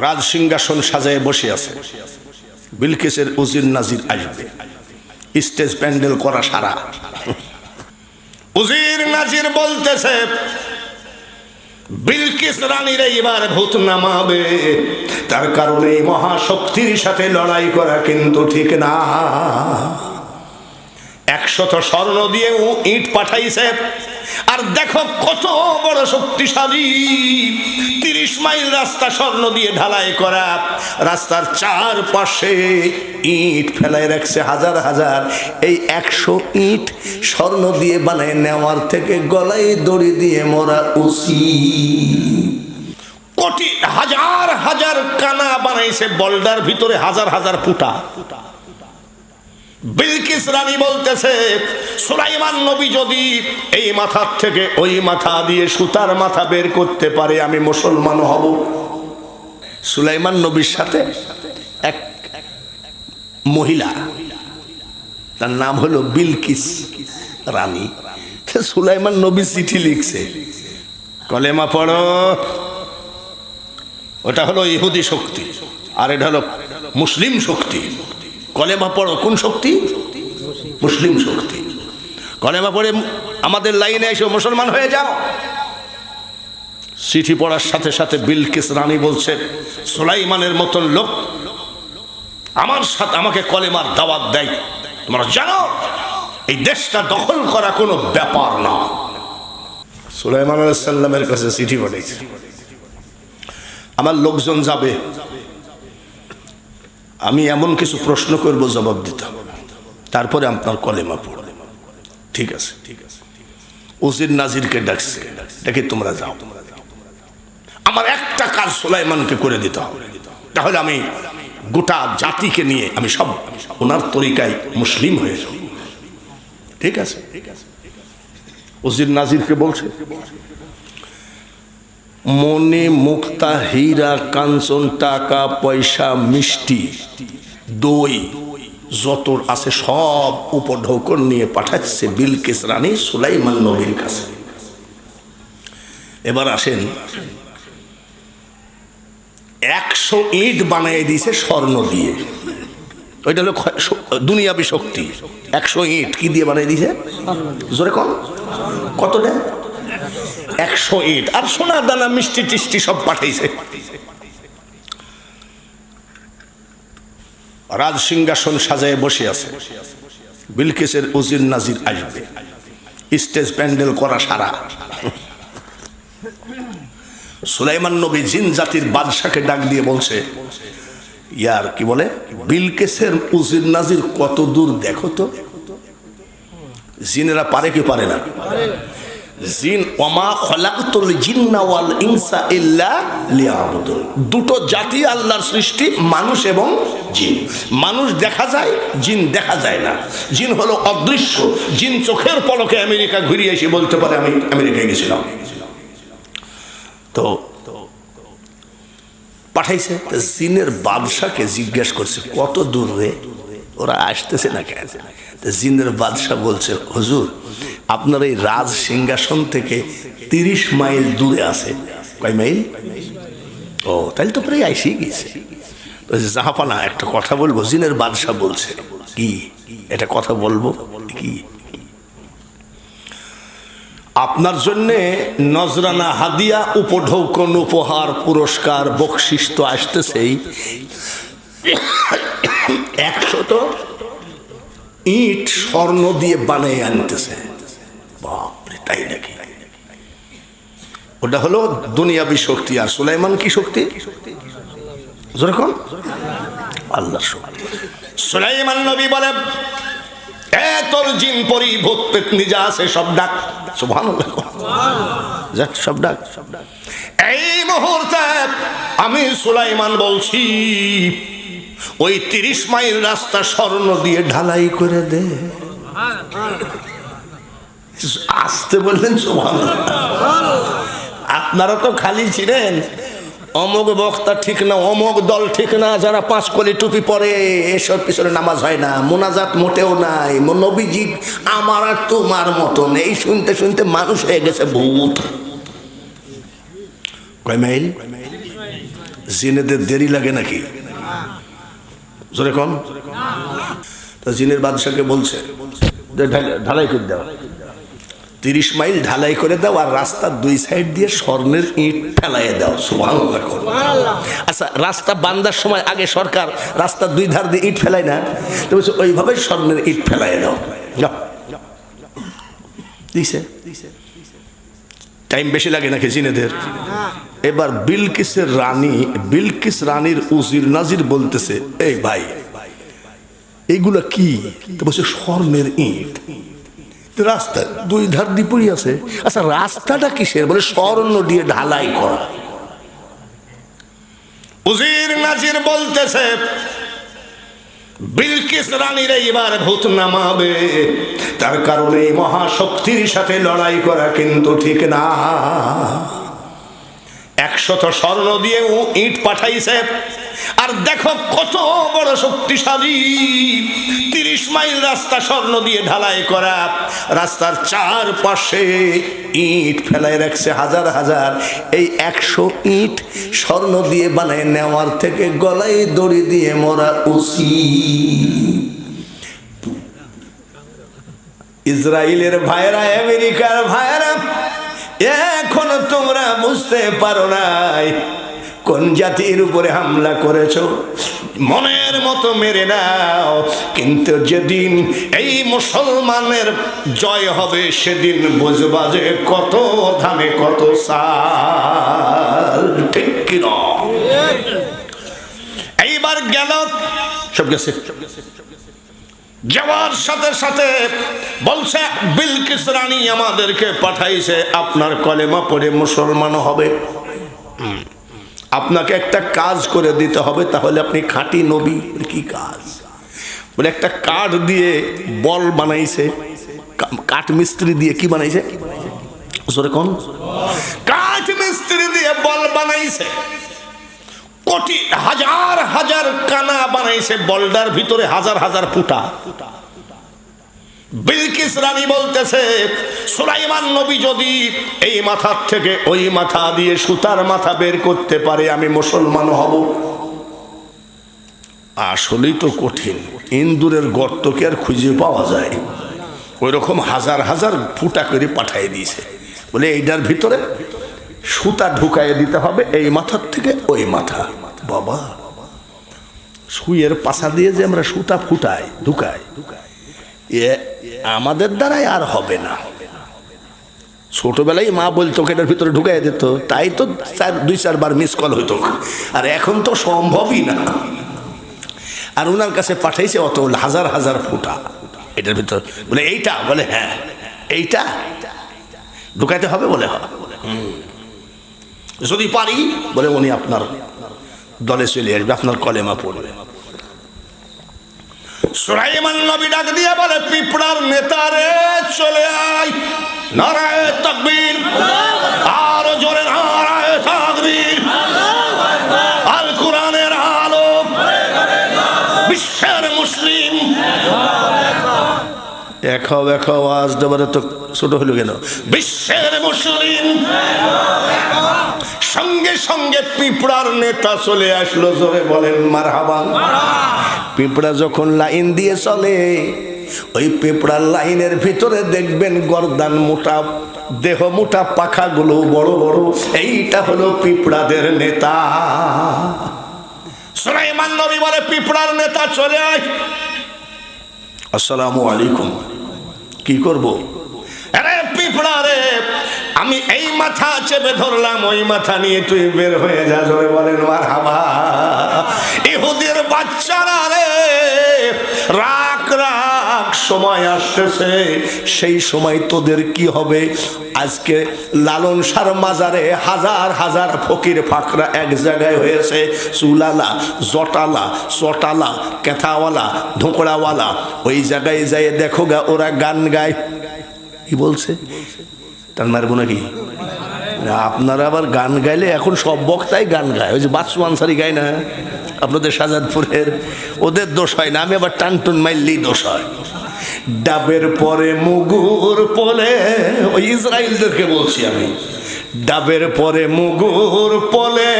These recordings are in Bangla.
রাজ সিংহাসন সাজায় বসে আছে। বিলকিসের উজির নাজির আসবে। স্টেজ প্যান্ডেল করা সারা। উজির নাজির বলতেছে, বিলকিস রানীর এইবার ভূত নামাবে। তার কারণে মহাশক্তির সাথে লড়াই করা কিন্তু ঠিক না। একশত স্বর্ণ দিয়ে ইট পাঠাইছে। আর দেখো কত বড় শক্তিশালী। তিরিশ মাইল রাস্তা স্বর্ণ দিয়ে ঢালাই করা। রাস্তার চার পাশে ইট ফেলায় রাখছে হাজার হাজার। এই একশো ইট স্বর্ণ দিয়ে বানায় নেওয়ার থেকে গলায় দড়ি দিয়ে মরা উচিত কোটি হাজার হাজার কানা বানাইছে বল্ডার ভিতরে হাজার হাজার ফুটা। বিলকিস রানী বলতেছে, সুলাইমান নবী যদি এই মাথার থেকে ওই মাথা দিয়ে সুতার মাথা বের করতে পারে, আমি মুসলমান হব। সুলাইমান নবীর সাথে এক মহিলা, তার নাম হলো বিলকিস রানী। সুলাইমান নবী চিঠি লিখছে, কলেমা পড়ো, ওটা হলো ইহুদি শক্তি, আর এটা হলো মুসলিম শক্তি। কলেমা পড়ো, কোন শক্তি? মুসলিম শক্তি। কলেমা পড়ে আমাদের লাইনে এসে মুসলমান হয়ে যাও। চিঠি পড়ার সাথে সাথে বিলকিস রানী বলছে সুলাইমানের মতন লোক আমার সাথে আমাকে কলেমার দাওয়াত দেয়। তোমরা জানো, এই দেশটা দখল করা কোনো ব্যাপার না। সুলাইমান সাল্লামের কাছে চিঠি পাঠিয়েছে আমার লোকজন যাবে আমি এমন কিছু প্রশ্ন করব, জবাব দিতাম তারপরে আপনার কলেমা পড়বে। ঠিক আছে? ঠিক আছে উজির নাজিরকে ডাকছে ডেকে তোমরা যাও। আমার একটা কাজ সুলাইমানকে করে দিতে হবে। তাহলে আমি গোটা জাতিকে নিয়ে আমি সব ওনার তরিকায় মুসলিম হয়ে যাব। ঠিক আছে? ঠিক আছে উজির নাজিরকে বলছে মনে মুক্তা হীরা কাঞ্চন টাকা পয়সা মিষ্টি। দই যত আছে সব উপঢৌকন নিয়ে পাঠাচ্ছে বিলকিস রানী সুলাইমান নবীর কাছে। এবার আসেন একশো ইট বানিয়ে দিয়েছে স্বর্ণ দিয়ে। ওইটা হলো দুনিয়াবি শক্তি। একশো ইট কি দিয়ে বানিয়ে দিয়েছে জোরে কম কতটা? একশো ইট। আর সোনার দানা, মিষ্টি টিষ্টি সব পাঠাইছে। রাজ সিংহাসন সাজায় বসে আছে। বিলকিসের উজির নাজির আসবে। স্টেজ প্যান্ডেল করা সারা। সুলাইমান নবী জিন জাতির বাদশাকে ডাক দিয়ে বলছে, ইয়ার কি বলে? বিলকেসের উজির নাজির কত দূর দেখো তো? জিনেরা পারে কি পারে না? জিন ওমা খলাকতুল জিন্না ওয়াল ইনসা ইল্লা লিয়াবুদুন। দুটো জাতি আল্লাহর সৃষ্টি, মানুষ এবং জিন। মানুষ দেখা যায়, জিন দেখা যায় না। জিন হলো অদৃশ্য। জিন চোখের পলকে আমেরিকা ঘুরিয়ে এসে বলতে পারে, আমি আমেরিকায় গেছিলাম। তো পাঠাইছে জিনের বাদশাকে জিজ্ঞেস করছে, কত দূর রে? ওরা আসতেছে না কেন? জিনের বাদশাহ বলছে, হুজুর আপনার এই রাজ সিংহাসন থেকে তিরিশ মাইল দূরে আছে। কয় মাইল? ও তাহলে তো প্রায় আইসি গেছে জাহাপানা, একটা কথা বলব, জিনের বাদশাহ বলছে। কি? এটা কথা বলব? কি? আপনার জন্যে নজরানা হাদিয়া উপঢৌকন উপহার পুরস্কার বকশিস তো আসতেছেই। একশত ইট স্বর্ণ দিয়ে বানিয়ে আনতেছে। তাই নাকি? ওটা হলো দুনিয়াবি শক্তি আর সুলাইমান কি শক্তি? যেরকম আল্লাহ শক্তি। সুলাইমান নবী বলে তোর জিন পরি ভূত পেতনি যা আছে সব ডাক। সুবহানাল্লাহ যাক সব ডাক। এই মুহূর্তে আমি সুলাইমান বলছি, ওই তিরিশ মাইল রাস্তা স্বর্ণ দিয়ে ঢালাই করে দে। আসতে বললেন, সুবহানাল্লাহ। আপনারা তো খালি ছিলেন। অমুক বক্তা ঠিক না অমুক দল ঠিক না, যারা পাঁচ কলি টুপি পরে এসব পিছনে নামাজ হয় না, মোনাজাত মোটেও নাই নবীজি আমার আর তোমার মতন। এই শুনতে শুনতে মানুষ হয়ে গেছে ভূত কয় জিনেদের দেরি লাগে নাকি? জোরে কম? তো জিনের বাদশাকে বলছে ঢালাই- করে দাও। তিরিশ মাইল ঢালাই করে দাও আর রাস্তার দুই সাইড দিয়ে স্বর্ণের ইট ফেলাইয়ে দাও। আচ্ছা রাস্তা বান্দার সময় আগে সরকার রাস্তার দুই ধার দিয়ে ইট ফেলায় না তো বলছে ওইভাবে স্বর্ণের ইট ফেলাইয়ে দাও। দিছে। টাইম বেশি লাগে নাকি জিনেদের? এবার বিলকিসের রানী বিলকিস রানীর উজির নাজির বলতেছে এই ভাই এইগুলা কি? বলছে স্বর্ণের ইট। রাস্তা, দুই ধার দিয়ে পড়ে আছে। আচ্ছা রাস্তাটা কিসের? বলে স্বর্ণ দিয়ে ঢালাই করা। উজির নাজির বলতেছে, বিলকিস রানীর এইবার ভূত নামাবে। তার কারণে মহাশক্তির সাথে লড়াই করা কিন্তু ঠিক না। একশত স্বর্ণ দিয়ে ইট পাঠাইছে। আর দেখো কত বড় শক্তিশালী। তিরিশ মাইল রাস্তা স্বর্ণ দিয়ে ঢালাই করা। রাস্তার চার পাশে ইট ফেলায় রাখছে হাজার হাজার। এই একশো ইট স্বর্ণ দিয়ে বানায় নেওয়ার থেকে গলায় দড়ি দিয়ে মরা উচিত ইসরায়েলের ভাইরা আমেরিকার ভাইরা এখন তোমরা বুঝতে পারো নাই কোন জাতির উপরে হামলা করেছ? মনের মতো মেরে নাও। কিন্তু যেদিন এই মুসলমানের জয় হবে, সেদিন বুঝবা যে কত ধানে কত সাল। ঠিক এইবার গেল, সব গেছে। যাওয়ার সাথে সাথে বলছে, বিলকিস রানী আমাদেরকে পাঠাইছে, আপনার কলেমা পড়ে মুসলমান হবে। আপনাকে একটা কাজ করে দিতে হবে, তাহলে আপনি খাঁটি নবী কি কাজ? বলে একটা কাঠ দিয়ে বল বানাইছে কাঠ মিস্ত্রি দিয়ে কি বানাইছে? কোন? কাঠ মিস্ত্রি দিয়ে বল বানাইছে। কোটি হাজার হাজার কানা বানাইছে বলডার ভিতরে হাজার হাজার ফুটা। বিলকিস রানী বলতেছে, সুলাইমান নবী যদি এই মাথার থেকে ওই মাথা দিয়ে সুতার মাথা বের করতে পারে, আমি মুসলমান হব। আসলেই তো কঠিন। ইন্দুরের গর্তকে আর খুঁজে পাওয়া যায়? ওই রকম হাজার হাজার ফুটা করে পাঠিয়ে দিয়েছে। বলে, এইটার ভিতরে সুতা ঢুকাইয়ে দিতে হবে, এই মাথার থেকে ওই মাথা। বাবা, সুইয়ের পাশা দিয়ে যে আমরা সুতা ফুটাই, ঢুকাই। আমাদের দ্বারাই আর হবে না। ছোটবেলায় মা বলতো এটার ভিতরে ঢুকাই দিত। তাই তো চার, দুই চারবার মিস কল হইতো। আর এখন তো সম্ভবই না। আর ওনার কাছে পাঠাইছে অত হাজার হাজার ফুটা। এটার ভিতর বলে, এইটা? বলে হ্যাঁ। এইটা? ঢুকাইতে হবে বলে হয় যদি পারি, বলে, উনি আপনার দলে চলে আসবে, আপনার কলেমা পড়বে। সুলাইমান নবী ডাক দিয়ে বলে, পিঁপড়ার নেতারে চলে আয়। নারায় তাকবীর। আর জোরে নারায় তাকবীর। আল কোরআনের আলো। বিশ্বের মুসলিম। এখাও এখাও আজ দেবারে তো, ছোট হলো কেন? বিশ্বের মুসলিম। সঙ্গে সঙ্গে পিঁপড়ার নেতা চলে আসলো, জোরে বলেন মার পিঁপড়া যখন লাইন দিয়ে চলে, ওই পিঁপড়ার লাইনের ভিতরে দেখবেন গরদান মোটা, দেহ মোটা, পাখাগুলো বড় বড়। এইটা হলো পিঁপড়াদের নেতা। সুলাইমান নবী বলে, পিঁপড়ার নেতা চলে আসসালামু আলাইকুম। কি করব? আরে, পিঁপড়া রে আমি এই মাথা চেপে ধরলাম, ওই মাথা নিয়ে তুই বের হয়ে যা, জোরে বলেন মার হাবা ইহুদের বাচ্চারা রে, রাখ রাখ, সময় আসতেছে, সেই সময় তোদের কি হবে? আজকে লালন সার মাজারে হাজার হাজার ফকির ফাকরা এক জায়গায় হয়েছে, চুলালা, জটালা, চটালা, কেথাওয়ালা ধোকড়াওয়ালা ওই জায়গায় যাই দেখো গা, ওরা গান গায়। কি বলছে? তার মারবো নাকি? আপনারা আবার গান গাইলে এখন সব বক্তাই গান গায়। ওই যে বাচ্চু আনসারি গায় না? আপনাদের সাজাদপুরের ওদের দোষ হয় না। আমি আবার টানটুন মাইলেই দোষ হয়। ডাবের পরে মুগুর পলে, ওই ইসরায়েলদেরকে বলছি আমি। ডাবের পরে মুগুর পলে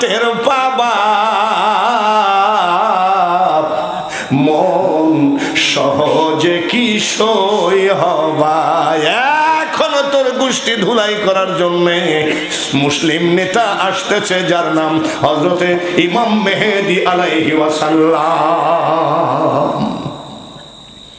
টের পাবা মন সহজে কি সই এখনও তোর গোষ্ঠী ধুলাই করার জন্য মুসলিম নেতা আসতেছে যার নাম হজরতে ইমাম মেহেদি আলাইহি ওয়াসাল্লাম।